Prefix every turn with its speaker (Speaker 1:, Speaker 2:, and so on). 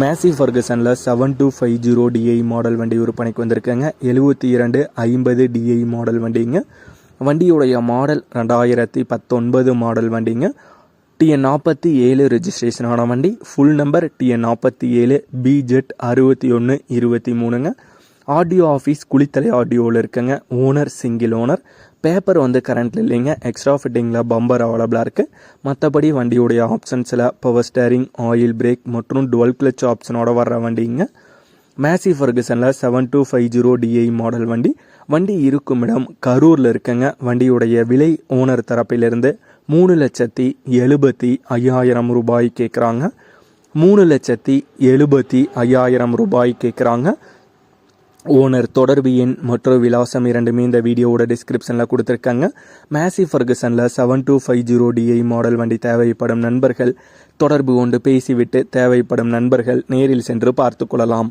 Speaker 1: மேசி ஃபர்கசனில் seven two five zero DI model வண்டி விற்பனைக்கு வந்திருக்கேங்க. எழுபத்தி இரண்டு ஐம்பது டிஐ மாடல் வண்டிங்க. வண்டியுடைய மாடல் ரெண்டாயிரத்தி பத்தொன்பது மாடல் வண்டிங்க. டிஎன் நாற்பத்தி ஏழு ரெஜிஸ்ட்ரேஷனான வண்டி. ஃபுல் நம்பர் டிஎன் நாற்பத்தி ஏழு பிஜெட் அறுபத்தி ஒன்று இருபத்தி மூணுங்க. ஆடியோ ஆஃபீஸ் குளித்தலை ஆடியோவில் இருக்குங்க. ஓனர் சிங்கிள் ஓனர் பேப்பர் வந்து கரண்ட்டில் இல்லைங்க. எக்ஸ்ட்ரா ஃபிட்டிங்கில் பம்பர் அவைலபிளாக இருக்குது மற்றபடி வண்டியுடைய ஆப்ஷன்ஸில் பவர் ஸ்டேரிங் ஆயில் பிரேக் மற்றும் டுவல் கிளச் ஆப்ஷனோட வர்ற வண்டிங்க. Massey ஃபர்கசனில் seven two five zero DI model வண்டி. வண்டி இருக்கும் இடம் கரூரில் இருக்குங்க. வண்டியுடைய விலை ஓனர் தரப்பிலிருந்து மூணு லட்சத்தி எழுபத்தி ஐயாயிரம் ரூபாய் கேட்குறாங்க மூணு லட்சத்தி எழுபத்தி ஐயாயிரம் ரூபாய் கேட்குறாங்க ஓனர் தொடர்பு எண் மற்றும் விலாசம் இரண்டுமே இந்த வீடியோவோட டிஸ்கிரிப்ஷனில் கொடுத்துருக்காங்க. Massey ஃபர்கசனில் seven two five zero DI model வண்டி தேவைப்படும் நண்பர்கள் தொடர்பு கொண்டு பேசிவிட்டு தேவைப்படும் நண்பர்கள் நேரில் சென்று பார்த்து கொள்ளலாம்.